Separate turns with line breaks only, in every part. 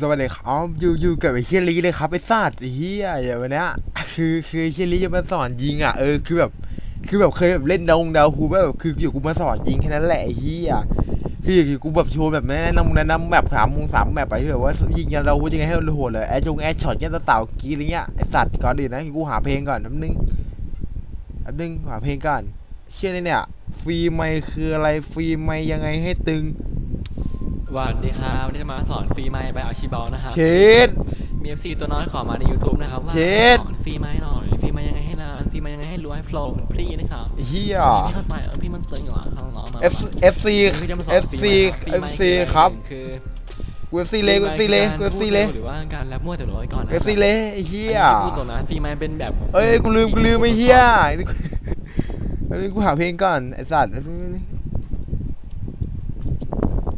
สวัสดีครับอยู่อยู่กับไอ้เฮียลีเลยครับไอ้สัตว์ไอ้เฮียอย่างวันเนี้ยคือคือเฮียลีจะมาสอนยิงอะเออคือแบบคือแบบเคยแบบเล่นดงดาวฮูแบบคืออยู่กูมาสอนยิงแค่นั้นแหละไอ้เฮียคืออยู่กูแบบโชว์แบบแนะนำแนะนำแบบสามมงสามแบบไปแบบว่ายิงกันเราฮูยังไงให้โหดเลยแอจงแอดช็อตเงี้ยสาวกีอะไรเงี้ยไอ้สัตว์ก่อนอื่นะกูหาเพลงก่อนแป๊บนึงแป๊บนึงหาเพลงก่อนเชื่อเนี่ยฟรีไมค์คืออะไรฟรีไมค์ยังไงให้ตึง
วัสดีครับวันนี้จะมาสอนฟรีไมค์ไปอาชีบอลนะครับ
เชด
มี FC ตัวน้อยขอมาใน YouTube นะครับว่า
เช็ด
สอนฟรีไมค์หน่อยฟรีไมค์ยังไงให้นานฟรีไมค์ยังไงให้รู้ให้โฟล์เหมือนพรีนะครับ
เฮีย
ไม่เข้าใจเออพี่มันตึงอยู่อะข้างน้องมา
F FC
คือจะมาสอน
FC
ฟรีไมค์
FC ครับ
คือ
กู FC เลยกู FC เลยกู FC เลย
หรือว่าการแรปมั่วแต่ร้อยก่อนนะ
FC เลยไอ้เฮีย
อันนี้พูดตรงนะฟรีไมค์เป็นแบบ
เอ้ยกูลืมกูลืมไอ้เฮียอันนี้กูหาเพลงก่อนไอ้สัตว์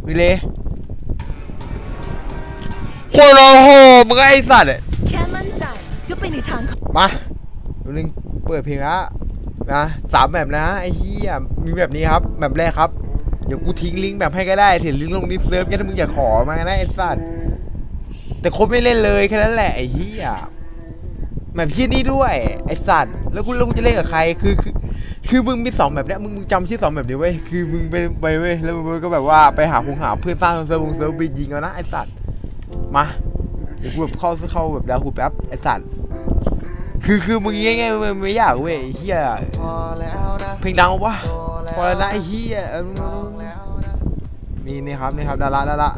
วิเลย โคตรโหมึงไอ้สัตว์
แค่มั่นใจก็ไปในทางของ
มาดูนึงเปิดเพลงละนะสามแบบนะไอ้เฮียมีแบบนี้ครับแบบแรกครับเดี๋ยวกูทิ้งลิงก์แบบให้ก็ได้เห็นลิงก์ลงดิสเซิร์ฟเนี่ยถ้ามึงอยากขอมาก็ได้ไอ้สัตว์แต่คนไม่เล่นเลยแค่นั้นแหละไอ้เฮียแบบที่นี่ด้วยไอ้สัตว์แล้วกูแล้วกูจะเล่นกับใครคือคือคือมึงมีสองแบบเนี้ยมึงมึงจำชื่อสองแบบนี้ไว้ยคือมึงไปไปเว้ยแล้วมึงก็แบบว่าไปหาคงหาเพื่อนสร้างเซิร์ฟวงเซิร์ฟไปยิงเอานะไอ้สัตว์ มาเดี๋ยวกูแบบเข้าเข้าแบบดาวคูแป๊บไอสัตว์คือคือมึงยังไงมึงไม่อยากเว้ยเฮียเพลงดังวะพอแล้วนะไอเฮีย
นี่
นี่ครับนี่ครับดาราดารา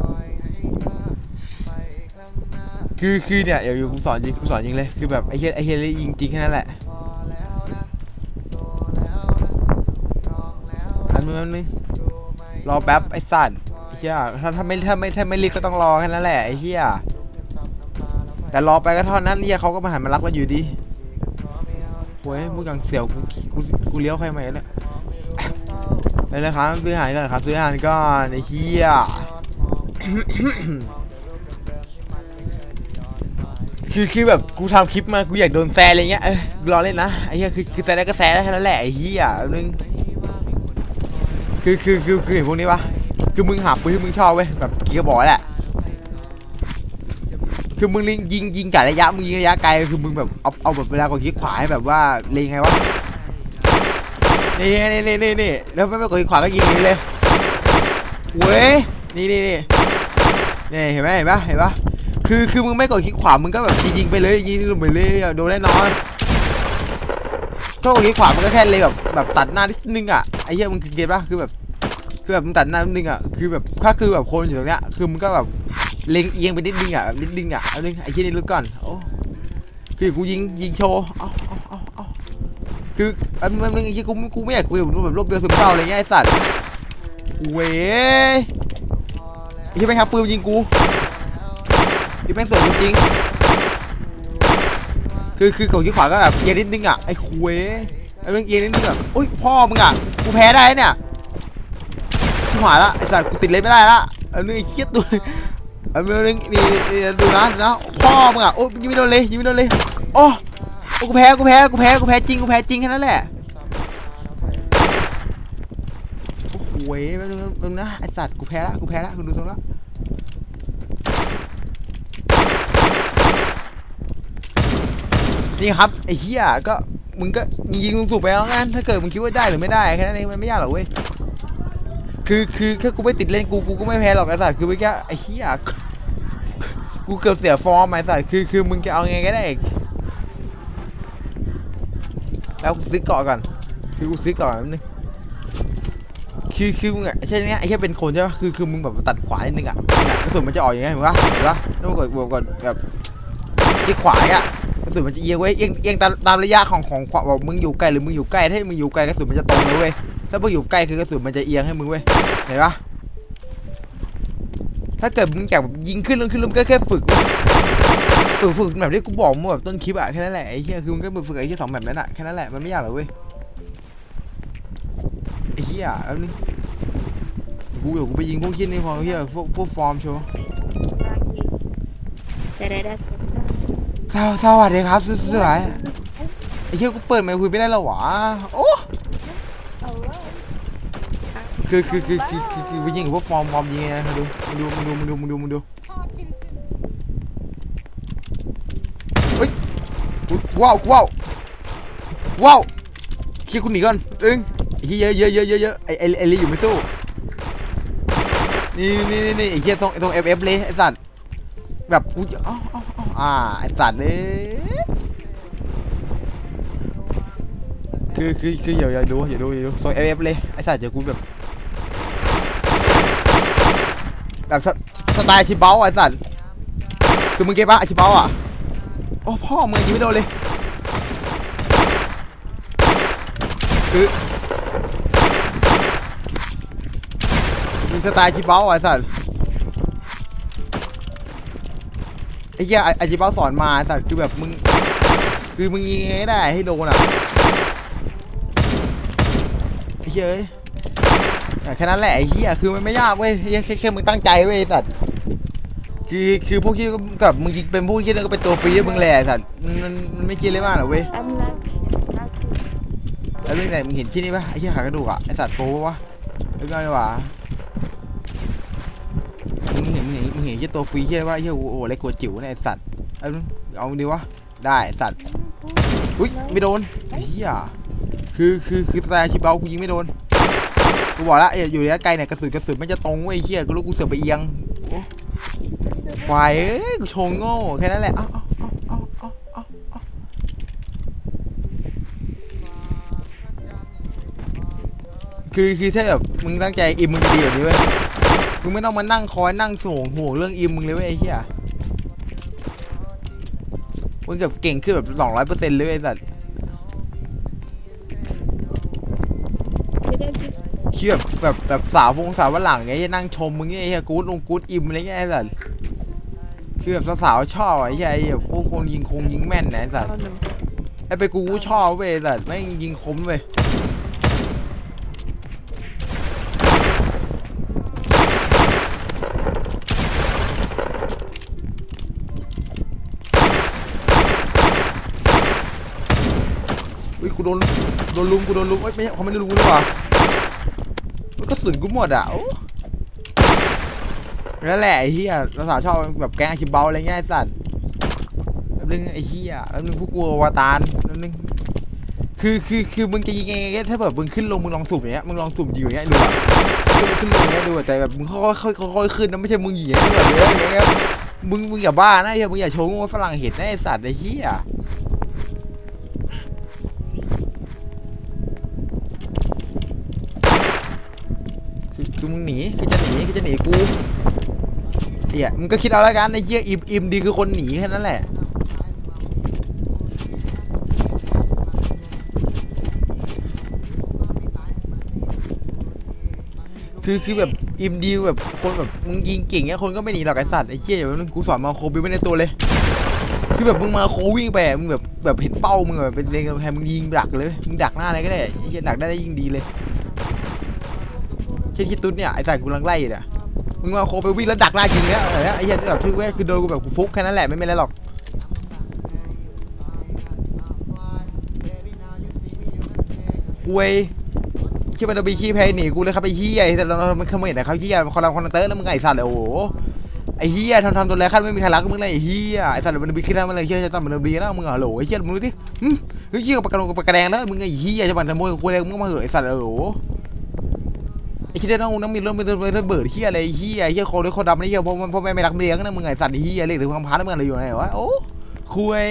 ปล่อยให้เธอไปข้างหน้า
คือคือเนี่ยเดี๋ยวอยู่กูสอนยิงกูสอนยิงเลยคือแบบไอเฮียไอเฮียเลยยิงจริงแค่นั้นแหละ
อันนึง
อั
น
นึงรอแป๊บไอ้สัตว์ ฮียถ้าถ้าไม่ถ้าไม่ถ้าไม่รีบก็ต้องรอแค่นั้นแหละไอ้เฮียแต่รอไปก็เท่านั้นเฮียเขาก็มาหันมารักเราอยู่ดีโว้ยมึงกังเสียวกูกูกูเลี้ยวใครมาเนี่ยไปเลยครับซื้ออาหารก่อนครับซื้ออาหารก่อนไอ้เฮียคือคือแบบกูทำคลิปมากูอยากโดนแซะอะไรเงี้ยเออรอเล่นนะไอ้เหี้ยคือคือแซะได้ก็แซะได้แค่นั้นแหละไอ้เหี้ยนึงคือคือคือคือเห็นพวกนี้ปะ คือมึงหาปืนที่มึงชอบเว้ยแบบกี่กระบอกแหละ คือมึงยิงยิงยิงกะระยะมึงยิงระยะไกลคือมึงแบบเอาเอาแบบเวลากดคลิกขวาให้แบบว่าเล็งไงวะนี่นี่นี่นี่นี่แล้วไม่ไม่กดคลิกขวาก็ยิงนี้เลยเว้ยนี่นี่นี่นี่เห็นไหมเห็นปะเห็นปะคือคือมึงไม่กดคลิกขวามึงก็แบบยิงไปเลยยิงลงไปเลยโดนแน่นอนถ้ากดคลิกขวามันก็แค่เลยแบบแบบตัดหน้านิดนึงอะไอ้เหี้ยมึงเก็ตปะคือแบบ คือแบบมึงตัดหน้านิดนึงอะคือแบบถ้าคือแบบคนอยู่ตรงเนี้ยคือมึงก็แบบเล็งเอียงไปนิดนึงอะนิดนึงอะเอานึงไอ้เหี้ยนี่รู้ก่อนโอ้คือกูยิงยิงโชว์เอาเอาเอาเอาคืออันมึงไอ้เหี้ยกูกูไม่อยากคุยแบบแบบโรคเบียร์ซึมเศร้าอะไรเงี้ยไอ้สัตว์เว้ยไอ้เหี้ยไปครับปืนยิงกูพี่แม่งสวยจริงๆคือคือกดที่ขวาก็แบบเอียงนิดนึงอะไอ้คุยไอ้เรื่องเอียงนิดนึงอะอุ้ยพ่อมึงอะกูแพ้ได้เนี่ย ชิบหาละไอ้สัตว์กูติดเลยไม่ได้ละเอาเรื่องไอ้เชี่ยตัวเอาเรื่องนี่นี่ดูนะดูนะพ่อมึงอะโอ้ยยิงไม่โดนเลยยิงไม่โดนเลยโอ้โอ้กูแพ้กูแพ้กูแพ้กูแพ้จริงกูแพ้จริงแค่นั้นแหละโอ้โหเว้ยแป๊บนึงแป๊บนึงนะไอ้สัตว์กูแพ้ละกูแพ้ละกูดูทรงละนี่ครับไอ้เหี้ยก็มึงก็ยิงสูบไปแล้วงั้นถ้าเกิดมึงคิดว่าได้หรือไม่ได้แค่นั้นเองมันไม่ยากหรอกเว้ย คือคือถ้ากูไม่ติดเล่นกูกูก็ไม่แพ้หรอกไอ้สัตว์คือไม่แค่ไอ้เหี้ยกูเกือบเสียฟอร์มไอ้สัตว์คือคือมึงจะเอาไงก็ได้แล้วกูซื้อเกาะก่อนคือกูซื้อเกาะก่องนึงคือคือมึงอะใช่ไหมไอ้แค่เป็นคนใช่ปะคือคือมึงแบบตัดขวานิดนึงอะกระสุนมันจะออกอย่างเงี้ยเห็นปะเห็นปะแล้วมึงกดบวกกดแบบที่ขวาอะกระสุนมันจะเอียงไว้ยเอียงเอียงตามตามระยะของของขวาบอกมึงอยู่ไกลหรือมึงอยู่ใกล้ถ้ามึงอยู่ไกลกระสุนมันจะตรงเลยเว้ย ถ้ามึงอยู่ใกล้คือกระสุนมันจะเอียงให้มึงเว้ยเห็นปะถ้าเกิดมึงอยากแบบยิงขึ้นลงขึ้นลงก็แค่ฝึกฝึกฝึกแบบที่กูบอกมึงแบบต้นคลิปอะแค่นั้นแหละไอ้เหี้ยคือมึงก็ฝึกไอ้ที่สองแบบนั้นอะแค่นั้นแหละมันไม่ยากหรอกเว้ยไอ้เหี้ยแป๊บนึงกูเดี๋ยวกูไปยิงพวกขี้นี่พอเหี้ยพวกพวกฟอร์มโชว์สวสวัสดีครับสวยไอ้เหี้ยกูเปิดไมค์คุยไม่ได้แล้ววะโอ้ คือคือคือคือคือคือไปยิงกับพวกฟอร์มฟอร์มยิงไงมาดูมาดูมาดูมาดูมาดูมาดูเฮ้ยว้าวว้าวว้าวเคลียร์กูหนีก่อนตึงไอ้เหี้ยเยอะเยอะเยอะเยอะไอไอไอลีอยู่ไม่สู้นี่นี่นี่ไอเหี้ยตรงตรงเอฟเอฟเลยไอสัตว์แบบกูจะอ๋ออ๋ออ๋ออ่าไอสัตว์เลยคือคือคืออย่าอย่าดูอย่าดูอย่าดูโซนเอฟเอฟเลยไอสัตว์เดี๋ยวกูแบบ แบบสสไตล์ชิเบ้าไอ้สัตว์คือมึงเก็บปะไอ้ชิเบ้าอะโอ้พ่อมึงยิงไม่โดนเลยคือมีสไตล์ชิเบ้าไอ้สัตว์ไอ้เหี้ยไอ้ชิเบ้าสอนมาไอ้สัตว์คือแบบมึงคือมึงยิงไงได้ให้โดนอะไอ้เหี้ย แค่นั้นแหละไอ้เหี้ยคือมันไม่ยากเว้ยแค่แค่มึงตั้งใจเว้ยไอ้สัตว์คือคือพวกที่กับมึงเป็นพวกที่นั่นก็เป็นตัวฟรีให้มึงแหละไอ้สัตว์มันมันมันไม่คิดเลยมากหรอกเว้ยแล้วเรื่องไหนมึงเห็นชิ้นนี้ปะไอ้เหี้ยขากระดูกอะไอ้สัตว์โป๊ปะวะเรื่องอะไรวะมึงเห็นมึงเห็นมึงเห็นที่ตัวฟรีที่ว่าไอ้เหี้ยโอ้โหเล็กกว่าจิ๋วเนี่ยไอ้สัตว์เอาเอาดีวะได้ไอ้สัตว์อุ้ยไม่โดนไอ้เหี้ยคือคือคือสไตล์ชิเบากูยิงไม่โดน กูบอกแล้วอยู่ระยะไกลเนี่ยกระสุนกระสุนไม่จะตรงเว้ยไอ้เหี้ยกูรู้กูเสือกไปเอียงควายเอ้ยกูโชงโง่แค่นั้นแหละอ้าเอ้าเอ้าเอ้าเอ้าเอ้าคือคือถ้าแบบมึงตั้งใจอิมมึงดีแบบนี้เว้ยมึงไม่ต้องมานั่งคอยนั่งส่งห่วงเรื่องอิมมึงเลยเว้ยไอ้เหี้ยมึงแบบเก่งขึ้นแบบสองร้อยเปอร์เซ็นต์เลยไอ้สัตว์ คือแบบแบบแบบสาววงสาววันหลังไงที่นั่งชมมึงไงไอ้เหี้ยกูดลงกูดอิมอะไรเงี้ยไอ้สัตว์คือแบบสาวๆชอบอะไอ้เหี้ยไอ้แบบพวกคนยิงคงยิงแม่นนะไอ้สัตว์ไอ้ไปกูกูชอบเว้ยไอ้สัตว์ไม่งยิงคมเว้ยอุ้ยกูโดนโดนลุมกูโดนลุมเอ้ยไม่ใช่เขาไม่ได้ลุมกูนี่หว่ามัน ก็สุนกูหมดอะโอ้นั่นแหละไอ้เหี้ยเราสาวชอบแบบแกล้งอาคิเบาอะไรเงี้ยไอ้สัตว์แป๊บนึงไอ้เหี้ยแป๊บนึงพวกกูอวตารแป๊บนึงคือคือคือมึงจะยิงยังไงถ้าแบบมึงขึ้นลงมึงลองสุ่มอย่างเงี้ยมึงลองสุ่มยิงอย่างเงี้ยดูขึ้นขึ้นลงอย่างเงี้ยดูแต่แบบมึงค่อยค่อยค่อยขึ้นนะไม่ใช่มึงหยิงอย่างเงี้ยแบบเยอะอย่างเงี้ยมึงมึงอย่าบ้านะอ้เหี้ยมึงอย่าโชว์โง่ฝรั่งเห็นนะไอ้สัตว์ไอ้เหี้ย มึงหนีคือจะหนีคือจะหนีกูเดี๋ยมึงก็คิดเอาแล้วกันไอ้เหี้ยอิมอิมดีคือคนหนีแค่นั้นแหละคือคือแบบอิมดีแบบคนแบบมึงยิงเก่งเงี้ยคนก็ไม่หนีหรอกไอ้สัตว์ไอ้เหี้ยอย่างนั้นกูสอนมาโคบิวไว้ในตัวเลย คือแบบมึงมาโควิ่งไปมึงแบบแบบเห็นเป้ามึงแบบเป็นเลงแพงมึงยิงดักเลยมึงดักหน้าอะไรก็ได้ไอ้เหี้ยดักได้ได้ยิ่งดีเลย เช่นคิดตุ๊ดเนี่ยไอ้สัตว์กูกำลังไล่อยู่เนี่ยมึงมาโคไปวิ่งแล้วดักหน้ายิงเนี่ยเออไอ้เหี้ยแบบชื่อเว้ยคือโดนกูแบบกูฟุกแค่นั้นแหละไม่เป็นไรหรอกคุยคิดว่าจะไปขี้แพ้หนีกูเลยครับไอ้เหี้ยแต่เรามันขโมยแต่เขาเหี้ยคนเราคนเตอร์แล้วมึงไอ้สัตว์เลยโอ้โหไอ้เหี้ยทำทำตัวแรกขั้นไม่มีใครรักมึงเลยไอ้เหี้ยไอ้สัตว์มันบีขึ้นแล้วมันเลยเหี้ยจะต้องมันบีแล้วมึงเหรอโหลไอ้เหี้ยมึงดูดิหึเฮ้ยเหี้ยกับปากกระดงกับปากกระแดงแล้วมึงไอ้เหี้ยจะมันขโมยคุยอะไรมึงมาเหอะไอ้สัตว์เลยโอ้ ไอ้ที่ได้น้องน้องมีเรื่องมีเรื่องมีเรื่องเบิดเฮียอะไรเฮียเฮียโคด้วยโคดำนี่เฮียพ่อพ่อแม่ไม่รักไม่เลี้ยงนะมึงไงสัตว์เฮียเรียกถึงความพาแล้วมึงอะไรอยู่ไหนวะโอ้คุย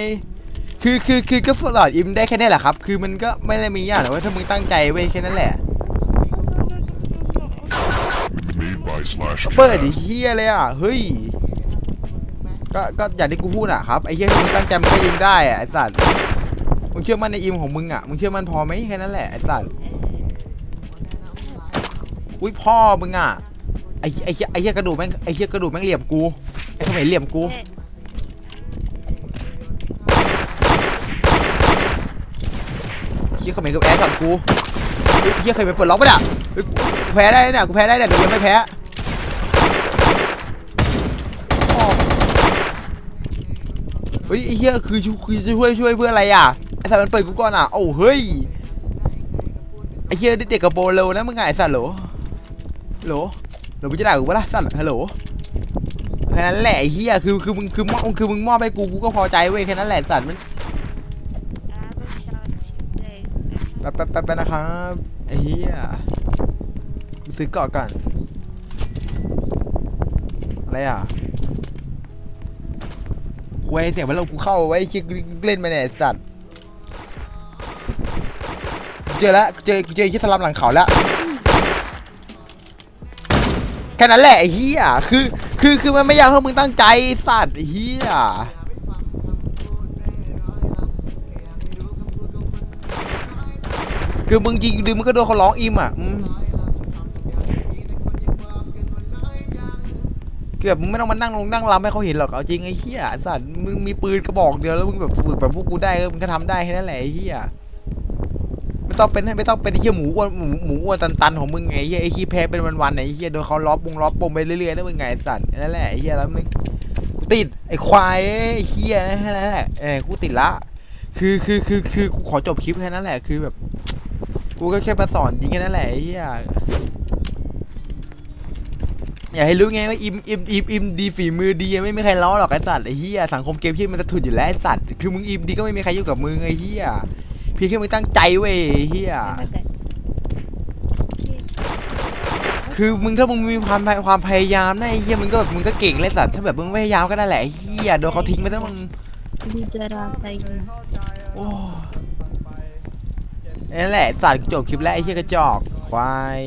คือคือคือก็ฟลอดอิมได้แค่นี้แหละครับ คือมันก็ไม่ได้มีอย่างหรอกว่าถ้ามึงตั้งใจเว้ยแค่นั้นแหละ เปิดดิเฮียเลยอะเฮ้ยก็ก็อย่างที่กูพูดอะครับไอ้เฮียมึงตั้งใจมึงก็ยิงได้อะไอ้สัตว์มึงเชื่อมั่นในอิมของมึงอะมึงเชื่อมั่นพอไหมแค่นั้นแหละไอ้สัตว์ อุ้ยพ่อมึงอะไอ้ไอ้เหี้ยไอ้เหี้ยกระดูกแม่งไอ้เหี้ยกระดูกแม่งเหลี่ยมกูไอ้เขมรเหลี่ยมกูเหี้ยเขมรกับแอร์ช็อตกูเฮ้ยเหี้ยเขมรเปิดล็อกปะเนี่ยเฮ้ยกูแพ้ได้เนี่ยกูแพ้ได้เนี่ยเดี๋ยวยังไม่แพ้อ้อเฮ้ยไอ้เหี้ยคือช่วยคือจะช่วยช่วยเพื่ออะไรอะไอ้สัตว์มันเปิดกูก่อนอะโอ้เฮ้ยไอ้เหี้ยเด็กกระโปรงเร็วนะมึงไงไอ้สัตว์โหล ฮัลโหลเดี๋ยวมึงจะด่ากูปะล่ะสัตว์ฮัลโหลแค่นั้นแหละไอ้เฮียคือคือมึงคือมอบคือมึงมอบให้กูกูก็พอใจเว้ยแค่นั้นแหละสัตว์มัน
I will shout you days.
แป๊บแป๊บแป๊บแป๊บนะครับไอ้เฮียซื้อเกาะก่อนอะไรอะคุยเสียงพัดลมกูเข้าไว้คิดเล่นมาเนี่ยไอ้สัตว์เจอแล้วเจอเจอที่สลัมหลังเขาแล้ว ค่นั้นแหละไอ้เฮียคือคือคือมันไม่อยากให้มึงตั้งใจสัตว์ไอ้เฮียคือมึงยิงดึงมึงก็โดนเขาร้องอิมอะคือแบบมึงไม่ต้องมานั่งลงนั่งรำให้เขาเห็นหรอกเอาจริงไอ้เหี้ยสัตว์มึงมีปืนกระบอกเดียวแล้วมึงแบบฝึกแบบพวกกูได้ก็มึงก็ทำได้แค่นั้นแหละไอ้เหี้ย ต้องเป็นไม่ต้องเป็นไอ้เหี้ยหมูอ้วนหมูหมูอ้วนตันๆของมึงไงไอ้เหี้ยไอ้ขี้แพ้เป็นวันๆไอ้เหี้ยโดนเขาล้อปงล้อปมไปเรื่อยๆแล้วมึงไงไอ้สัตว์นั่นแหละไอ้เหี้ยแล้วมึงกูติดไอ้ควายไอ้เหี้ยนั้นแหละเออกูติดละ คือคือคือคือกูขอจบคลิปแค่นั้นแหละคือแบบ กูก็แค่มาสอนจริงแค่นั้นแหละไอ้เหี้ยอยากให้รู้ไงว่าอิมอิมอิมอิมดีฝีมือดีไม่มีใครล้อหรอกไอ้สัตว์ไอ้เหี้ยสังคมเกมที่มันจะถุนอยู่แล้วไอ้สัตว์คือมึงอิมดีก็ไม่มีใครอยู่งกับมึงไอ้เหี้ย พียงแค่มึงตั้งใจเว้ยเหี้ยคือมึงถ้ามึงมีความความพยายามนะไอ้เหี้ยมึงก็แบบมึงก็เก่งเลยสัตว์ถ้าแบบมึงไม่พยายามก็ได้แหละไอ้เหี้ยโดนเขาทิ้งไปแล้วมึง
Bicara tayo.
โอ้นั่นแหละสัตว์จบคลิปแล้วไอ้เหี้ยกระจอกควาย